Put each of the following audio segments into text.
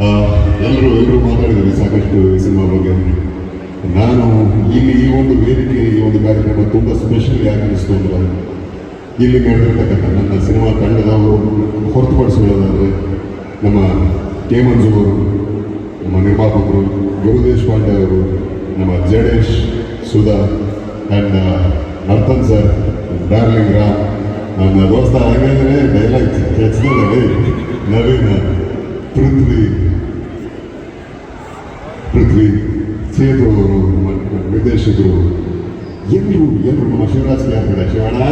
ಎಲ್ಲರೂ ಎಲ್ಲರೂ ಮಾತಾಡಿದ್ದಾರೆ, ಸಾಕಷ್ಟು ಈ ಸಿನಿಮಾ ಬಗ್ಗೆ. ನಾನು ಇಲ್ಲಿ ಈ ಒಂದು ವೇದಿಕೆ, ಈ ಒಂದು ಕಾರ್ಯಕ್ರಮ ತುಂಬ ಸ್ಪೆಷಲ್ ಯಾಕೆ ಇಲ್ಲಿ ನಡೆದಿರ್ತಕ್ಕಂಥ ನನ್ನ ಸಿನಿಮಾ ತಂಡದವರು ಹೊರತುಪಡಿಸಿಕೊಳ್ಳೋದಾದರೆ ನಮ್ಮ ಕೆ ನಮ್ಮ ನಿರ್ಮಾಪಕರು ಗುರುದೇಶ್ ಪಾಂಡೆ ಅವರು, ನಮ್ಮ Jadesh Sudha and Nartan sir darling Ram, ನನ್ನ ದೋಸ್ತ ಹಾಗಾದ್ರೆ ಡೈಲಾಗ್ ಹೆಚ್ಚಿನಲ್ಲಿ ನವೀನ್, ಪೃಥ್ವಿ. ಪೃಥ್ವಿ ಸೇತು ಅವರು ನಿರ್ದೇಶಕರು ಎಲ್ಲರೂ ಎಲ್ಲರೂ ನಮ್ಮ ಶಿವರಾಜ್ ಕ್ಯಾರ್ಗಡೆ ಶಿವಣ್ಣ.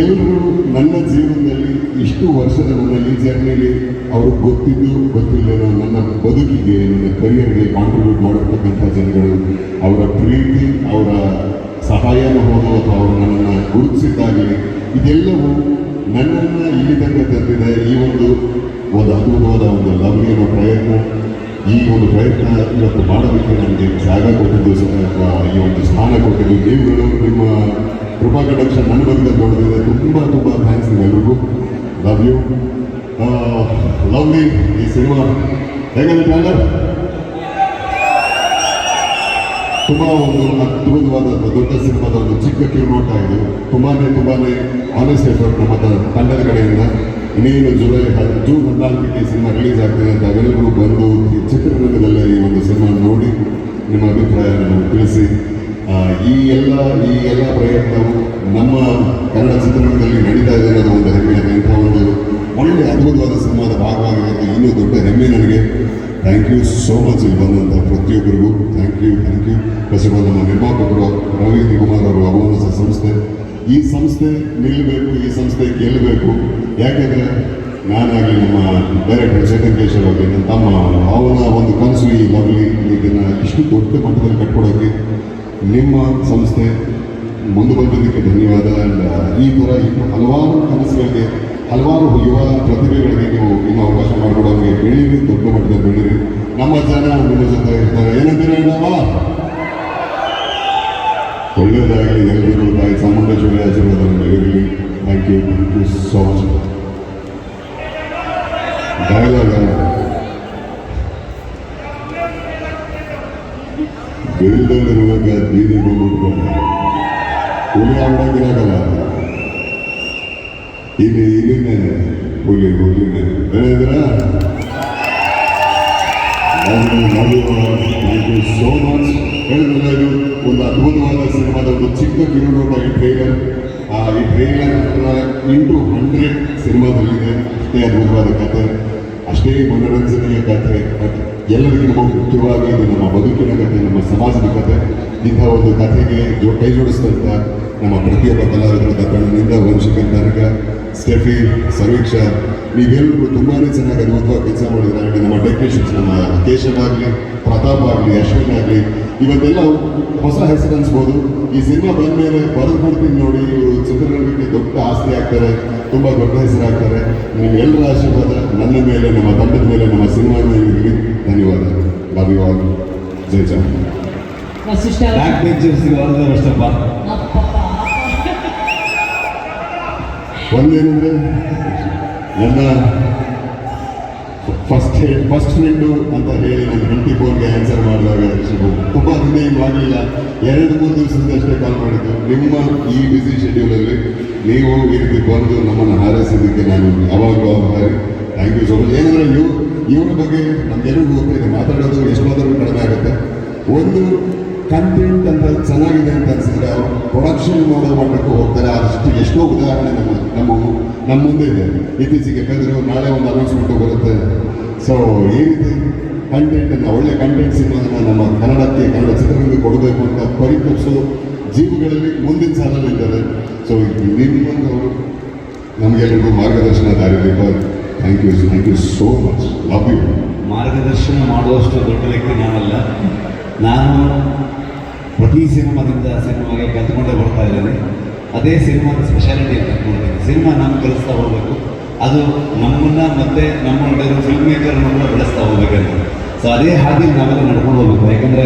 ಎಲ್ಲರೂ ನನ್ನ ಜೀವನದಲ್ಲಿ ಇಷ್ಟು ವರ್ಷದ ನನ್ನ ಈ ಜರ್ನಿಲಿ ಅವ್ರಿಗೆ ಗೊತ್ತಿದ್ದು ಗೊತ್ತಿಲ್ಲದೋ ನನ್ನ ಬದುಕಿಗೆ, ನನ್ನ ಕರಿಯರ್ಗೆ ಕಾಂಟ್ರಿಬ್ಯೂಟ್ ಮಾಡಿರ್ತಕ್ಕಂಥ ಜನಗಳು, ಅವರ ಪ್ರೀತಿ, ಅವರ ಸಹಾಯ ಹೋದೋ ಅಥವಾ ಅವರು ನನ್ನನ್ನು ಗುರುತಿಸಿದ್ದಾಗಲಿ, ಇದೆಲ್ಲವೂ ನನ್ನನ್ನು ಇಲ್ಲಿ ತನಕ ತಂದಿದೆ. ಈ ಒಂದು ಒಂದು ಅದ್ಭುತವಾದ ಒಂದು ಲವ್ಲಿ ಅನ್ನೋ ಪ್ರಯತ್ನ. ಈ ಒಂದು ಪ್ರಯತ್ನ ಇವತ್ತು ಮಾಡೋದಕ್ಕೆ ನನಗೆ ಜಾಗ ಕೊಟ್ಟಿದ್ದು ಅಥವಾ ಈ ಒಂದು ಸ್ಥಾನ ಕೊಟ್ಟಿದ್ದು. ದೇವರು ನಿಮ್ಮ ಕೃಪಾ ಕಟಾಕ್ಷ ನನ್ನ ಬಂದ ನೋಡಿದ್ರೆ ತುಂಬ ತುಂಬ ಥ್ಯಾಂಕ್ಸ್ ಎಲ್ಲರಿಗೂ ಲವ್ ಯು ಲವ್ಲಿ ಈ ಸಿನಿಮಾ ಹೇಗಂದ್ರೆ ಟ್ರೈಲರ್ ತುಂಬ ಒಂದು ಅದ್ಭುತವಾದ, ದೊಡ್ಡ ಸಿನಿಮಾದ ಒಂದು ಚಿಕ್ಕ ಕಿರುನೋಟ ಇದು. ತುಂಬಾ ತುಂಬಾ ಆನೆಸ್ಟ್ ಎಫರ್ಟ್ ನಮ್ಮ ತಂಡದ ಕಡೆಯಿಂದ. ಇನ್ನೇನು ಜುಲೈ ಜೂನ್ ಹದಿನಾಲ್ಕಕ್ಕೆ ಸಿನಿಮಾ ರಿಲೀಸ್ ಆಗ್ತದೆ ಅಂತ ಎಲ್ಲರಿಗೂ ಬಂದು ಸಿನಿಮಾ ನೋಡಿ ನಿಮ್ಮ ಅಭಿಪ್ರಾಯವನ್ನು ತಿಳಿಸಿ. ಈ ಎಲ್ಲ ಈ ಎಲ್ಲ ಪ್ರಯತ್ನವು ನಮ್ಮ ಕನ್ನಡ ಚಿತ್ರರಂಗದಲ್ಲಿ ನಡೀತಾ ಇದೆ ಅನ್ನೋದು ಒಂದು ಹೆಮ್ಮೆ ಅದು ಇಂಥ ಒಂದು ಒಳ್ಳೆಯ ಅದ್ಭುತವಾದ ಸಿನಿಮಾದ ಭಾಗವಾಗಿರೋದು ಇನ್ನೂ ದೊಡ್ಡ ಹೆಮ್ಮೆ ನನಗೆ. ಥ್ಯಾಂಕ್ ಯು ಸೋ ಮಚ್ ಇಲ್ಲಿ ಬಂದಂಥ ಪ್ರತಿಯೊಬ್ಬರಿಗೂ. Thank you thank you first ನಮ್ಮ ನಿರ್ಮಾಪಕರು ರವೀಂದ್ರ ಕುಮಾರ್ ಅವರು ಅವನ ಸಂಸ್ಥೆ. ಈ ಸಂಸ್ಥೆ ನಿಲ್ಲಬೇಕು, ಈ ಸಂಸ್ಥೆ ಗೆಲ್ಲಬೇಕು ಯಾಕೆಂದರೆ ನಾನಾಗಲಿ ನಮ್ಮ ಡೈರೆಕ್ಟರ್ ಚೇತನ್ ಕೇಶವ್ ಆಗಲಿ ನನ್ನ ತಮ್ಮ ಅವನ ಒಂದು ಕನಸು ಈ ಲವ್ಲಿ ಇದನ್ನು ಇಷ್ಟು ದೊಡ್ಡ ಮಟ್ಟದಲ್ಲಿ ಕಟ್ಕೊಡೋಕ್ಕೆ ನಿಮ್ಮ ಸಂಸ್ಥೆ ಮುಂದೆ ಬಂದಿದ್ದಕ್ಕೆ ಧನ್ಯವಾದ. ಆ್ಯಂಡ್ ಈ ಥರ ಹಲವಾರು ಕನಸುಗಳಿಗೆ, ಹಲವಾರು ಯುವ ಪ್ರತಿಭೆಗಳಿಗೆ ನೀವು ಇನ್ನು ಅವಕಾಶ ಮಾಡಿಕೊಡೋರಿಗೆ ಬೆಳೀರಿ ದೊಡ್ಡ ಮಟ್ಟದಲ್ಲಿ ಬೆಳೀರಿ ನಮ್ಮ ಜನ ನಿಮ್ಮ ಜೊತೆ ಇರ್ತಾರೆ. ಏನಂತೀರ ಹೇಳಮ್ಮ ಒಳ್ಳೆಯದಾಗಲಿ ಎಲ್ಲರಿಗೂ ತಾಯಿ ಚಾಮುಂಡೇಶ್ವರಿ ಆಶೀರ್ವಾದ ಇರಲಿ thank you thank you so much dialogue ಬೆಳೆದಲ್ಲಿರುವಾಗ ಬೀದಿ ಬಂದ್ಬಿಟ್ರೆ ಹುಲಿ ಆಡೋಕ್ಕಿರಾಗಲ್ಲ ಇಲ್ಲಿ ಇಲ್ಲಿನೇ ಒಂದು ಅದ್ಭುತವಾದ ಸಿನಿಮಾದ ಚಿಕ್ಕ ಕಿರುನೋಟ ಟ್ರೈಲರ್ ಈ ಟ್ರೈಲರ್ ಇಂಟು ಹಂಡ್ರೆಡ್ ಸಿನಿಮಾದಲ್ಲಿದೆ ಅಷ್ಟೇ ಅದ್ಭುತವಾದ ಕಥೆ ಅಷ್ಟೇ ಮನೋರಂಜನೆಯ ಕಥೆ. ಬಟ್ ನಮಗೆ ಮುಖ್ಯವಾಗಿ ಇದು ನಮ್ಮ ಬದುಕಿನ ಕಥೆ, ನಮ್ಮ ಸಮಾಜದ ಕಥೆ. ಇಂಥ ಒಂದು ಕಥೆಗೆ ಜೋ, ಕೈ ಜೋಡಿಸಿದಂಥ ನಮ್ಮ ಪ್ರತಿಯೊಬ್ಬ ಕಲಾವಿದರ ಕಣ್ಣಿನಿಂದ ವಂಶಿಕನ್ ತನಕ ಸ್ಟೆಫಿ ಸಮೀಕ್ಷಾ ನೀವೆಲ್ಲರೂ ತುಂಬಾ ಚೆನ್ನಾಗಿ ಅದ್ಭುತವಾಗಿ ಕೆಲಸ ಮಾಡಿದ್ರೆ ನಮ್ಮ ಟೆಕ್ನಿಷಿಯನ್ಸ್ ನಮ್ಮ ಕೇಶವ್ ಆಗಲಿ, ಪ್ರತಾಪ್ ಆಗಲಿ, ಅಶ್ವಿನ್ ಆಗಲಿ, ಇವತ್ತೆಲ್ಲ ಹೊಸ ಹೆಸರು ಅನ್ಸ್ಬೋದು ಈ ಸಿನಿಮಾ ಬಂದ ಮೇಲೆ ಬರೆದು ಕೊಡ್ತೀನಿ ನೋಡಿ, ಇವರು ಚಿತ್ರರಂಗಕ್ಕೆ ದೊಡ್ಡ ಆಸ್ತಿ ಆಗ್ತಾರೆ. ತುಂಬ ದೊಡ್ಡ ಹೆಸರಾಗ್ತಾರೆ. ನಿಮ್ಮೆಲ್ಲರ ಆಶೀರ್ವಾದ ನನ್ನ ಮೇಲೆ ನಮ್ಮ ತಂಡದ ಮೇಲೆ ನಮ್ಮ ಸಿನಿಮಾ ಮೇಲೆ ಇರಲಿ. ಧನ್ಯವಾದ. ಆಲ್ ಜೈ ಚಾಮ್ ಬ್ಯಾಕ್ ಬೆಂಚರ್ಸ್ಗೆ ಒಂದೇನೆಂದ್ರೆ ನನ್ನ ಫಸ್ಟ್ ಫಸ್ಟ್ ಫ್ರೆಂಡು ಅಂತ ಹೇಳಿ ನನ್ನ ಟ್ವೆಂಟಿ ಫೋರ್ಗೆ ಆನ್ಸರ್ ಮಾಡಿದಾಗ ತುಂಬ ದಿನ ಏನು ಆಗಲಿಲ್ಲ ಎರಡು ಮೂರು ದಿವಸದಷ್ಟೇ ಕಾಲ್ ಮಾಡಿದ್ದು. ನಿಮ್ಮ ಈ ಬ್ಯುಸಿ ಶೆಡ್ಯೂಲಲ್ಲಿ ನೀವು ರೀತಿ ಬಂದು ನಮ್ಮನ್ನು ಹಾರೈಸಿದ್ದಕ್ಕೆ ನಾನು ಯಾವಾಗಲೂ ಆಭಾರಿ ಥ್ಯಾಂಕ್ ಯು ಸೊ ಮಚ್ ಏನಂದರೆ ಇವ್ರು, ಇವ್ರ ಬಗ್ಗೆ ನಮಗೆಲ್ಲರಿಗೂ ಗೊತ್ತಿದೆ ಮಾತಾಡೋದು ಎಷ್ಟು ಮಾತಾಡೋದು ಕಡಿಮೆ ಆಗುತ್ತೆ. ಒಂದು ಕಂಟೆಂಟ್ ಅಂತ ಚೆನ್ನಾಗಿದೆ ಅಂತ ಅನ್ಸಿದ್ರೆ ಅವರು ಪ್ರೊಡಕ್ಷನ್ ಮಾಡೋ ಮಟ್ಟಕ್ಕೆ ಹೋಗ್ತಾರೆ. ಅಷ್ಟು ಎಷ್ಟೋ ಉದಾಹರಣೆ ನಮ್ಮ ನಮ್ಮ ನಮ್ಮ ಮುಂದೆ ಇದೆ. ಇತ್ತೀಚೆಗೆ ಬೆದರು ನಾಳೆ ಒಂದು ಅನೌನ್ಸ್ಮೆಂಟ್ ಬರುತ್ತೆ. ಸೊ ಈ ರೀತಿ ಕಂಟೆಂಟನ್ನು ಒಳ್ಳೆ ಕಂಟೆಂಟ್ ಸಿನಿಮಾನ ನಮ್ಮ ಕನ್ನಡಕ್ಕೆ, ಕನ್ನಡ ಚಿತ್ರರಂಗಕ್ಕೆ ಕೊಡಬೇಕು ಅಂತ ಪರಿಕಲ್ಪಿಸೋ ಜೀವಗಳಲ್ಲಿ ಮುಂದಿನ ಸಾಲಲ್ಲಿದ್ದಾರೆ ಸೊ ನಿಮ್ಮಂಥವರು ನಮಗೆಲ್ಲರಿಗೂ ಮಾರ್ಗದರ್ಶನ ದಾರಿದೀಪ thank you thank you so much love you ಮಾರ್ಗದರ್ಶನ ಮಾಡುವಷ್ಟು ದೊಡ್ಡ ವ್ಯಕ್ತಿ ನಾನಲ್ಲ. ನಾನು ಪ್ರತಿ ಸಿನಿಮಾದಿಂದ ಸಿನಿಮಾಗೆ ಕಲ್ತ್ಕೊಂಡೇ ಬರ್ತಾ ಇದ್ದೇನೆ. ಅದೇ ಸಿನಿಮಾದ ಸ್ಪೆಷಾಲಿಟಿ ಅಂತ ಕೊಡ್ತೀನಿ ಸಿನಿಮಾ ನಾನು ಕಲಿಸ್ತಾ ಹೋಗ್ಬೇಕು. ಅದು ನಮ್ಮನ್ನ ಮತ್ತೆ ನಮ್ಮ ಫಿಲ್ಮ್ ಮೇಕರ್ನನ್ನ ಬೆಳೆಸ್ತಾ ಹೋಗ್ಬೇಕಂತ. ಸೊ ಅದೇ ಹಾಗೆ ನಾವೆಲ್ಲ ನಡ್ಕೊಂಡು ಹೋಗ್ಬೇಕು. ಯಾಕಂದ್ರೆ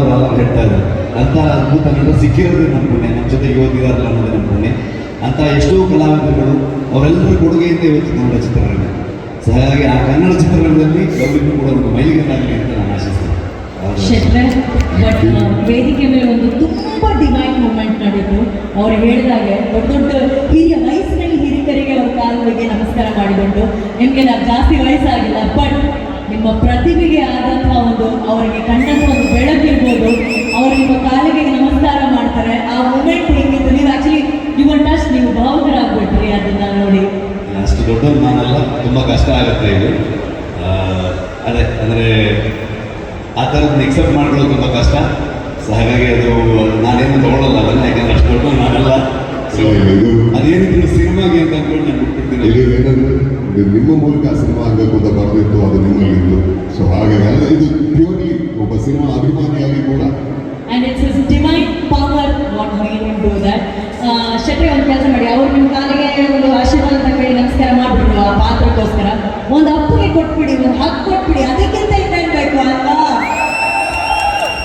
ಅವರೆಲ್ಲ ಹೇಳ್ತಾ ಇದ್ದಾರೆ. ಅಂತ ಅದ್ಭುತ ನೀವು ಸಿಕ್ಕಿರೋದು ನಮ್ಮ ನಮ್ಮ ಜೊತೆಗೆ ಓದಿದಾರಲ್ಲ ಅನ್ನೋದು ನಮ್ಮ ಪುಣ್ಯ. ಎಷ್ಟೋ ಕಲಾವಿದರುಗಳು, ಅವರೆಲ್ಲರ ಕೊಡುಗೆಯಿಂದ ಇವತ್ತು ಕನ್ನಡ ಚಿತ್ರರಂಗ ಸೊ ಆ ಕನ್ನಡ ಚಿತ್ರರಂಗದಲ್ಲಿ ಗೌರವ ಕೂಡ ಒಂದು ಮೈಲಿಗಲ್ಲಾಗಲಿ ಅಂತ ನಾನು ಆಶಿಸ್ತೇನೆ. ಬಟ್ ವೇದಿಕೆ ಮೇಲೆ ಒಂದು ತುಂಬ ಡಿವೈನ್ ಮೂಮೆಂಟ್ ನಡೆದು ಅವ್ರು ಹೇಳಿದಾಗೆ ದೊಡ್ಡ ದೊಡ್ಡ ಹಿರಿಯ ವಯಸ್ಸಿನಲ್ಲಿ ಹಿರಿಯರಿಗೆ ಅವ್ರ ಕಾಲುಗಳಿಗೆ ನಮಸ್ಕಾರ ಮಾಡಿಕೊಂಡು, ನಿಮಗೆ ನಾವು ಜಾಸ್ತಿ ವಯಸ್ಸಾಗಿಲ್ಲ ಬಟ್ ನಿಮ್ಮ ಪ್ರತಿಭೆಗೆ ಆದಂತಹ ಒಂದು ಅವರಿಗೆ ಕಂಡಂತಹ ಒಂದು ಬೆಳಕಿರ್ಬೋದು ಅವರು ನಿಮ್ಮ ಕಾಲಿಗೆ ನಮಸ್ಕಾರ ಮಾಡ್ತಾರೆ ಆ ಮೂಮೆಂಟ್ ಹೆಂಗಿತ್ತು ನೀವು ಆಕ್ಚುಲಿ ಯು ಟಚ್ ನೀವು ಭಾವುಕರಾಗ್ಬಿಟ್ರಿ ಅದನ್ನ ನೋಡಿ ಅಷ್ಟು ದೊಡ್ಡವ್ರು ನಾನಲ್ಲ ತುಂಬ ಕಷ್ಟ ಆಗುತ್ತೆ ಇದು. ಅದೇ ಅಂದರೆ ಆ ಥರದ್ದು ಎಕ್ಸೆಪ್ಟ್ ಮಾಡ್ಕೊಳ್ಳೋದು ತುಂಬ ಕಷ್ಟ. ಸೊ ಹಾಗಾಗಿ ಅದು ನಾನೇನು ತಗೊಳ್ಳಲ್ಲ ಅದನ್ನ ಯಾಕಂದ್ರೆ ಅಷ್ಟು ದೊಡ್ಡ ನಾನಲ್ಲ ಸೊ ಇದು ಅದೇನಿದ್ರು ಸಿನಿಮಾಗೆ ಅಂತ ಅಂದ್ಕೊಂಡು ನಾನು ಬಿಟ್ಬಿಡ್ತೀನಿ. ಇದು ನಿಮ್ಮ ಮೂಲಕ ಸಿನಿಮಾ ಆಗಬೇಕು ಅಂತ ಬರೆದಿತ್ತು ಅದು ನಿಮ್ಮಲ್ಲಿತ್ತು. ಸೊ ಹಾಗಾಗಿ ಅಲ್ಲ ಇದು ಪ್ಯೂರ್ಲಿ ಒಬ್ಬ ಸಿನಿಮಾ ಅಭಿಮಾನಿಯಾಗಿ ಕೂಡ. And it's power what made him do that ಅವ್ರು